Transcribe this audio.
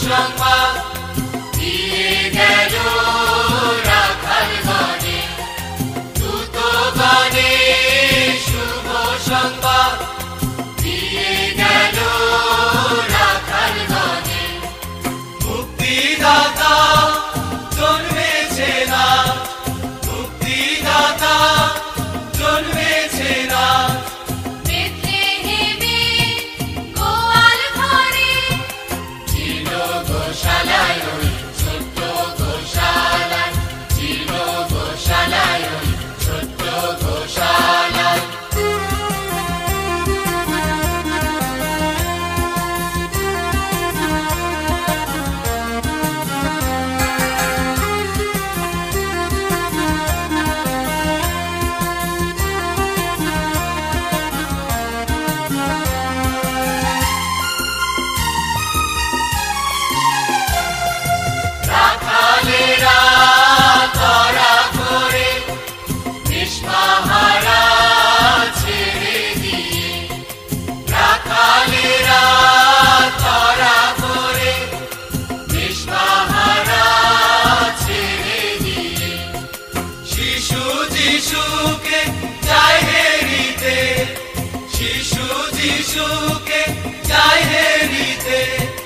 শুভ সংবাদ যিশুকে চাই হেরিতে প্রণমিতে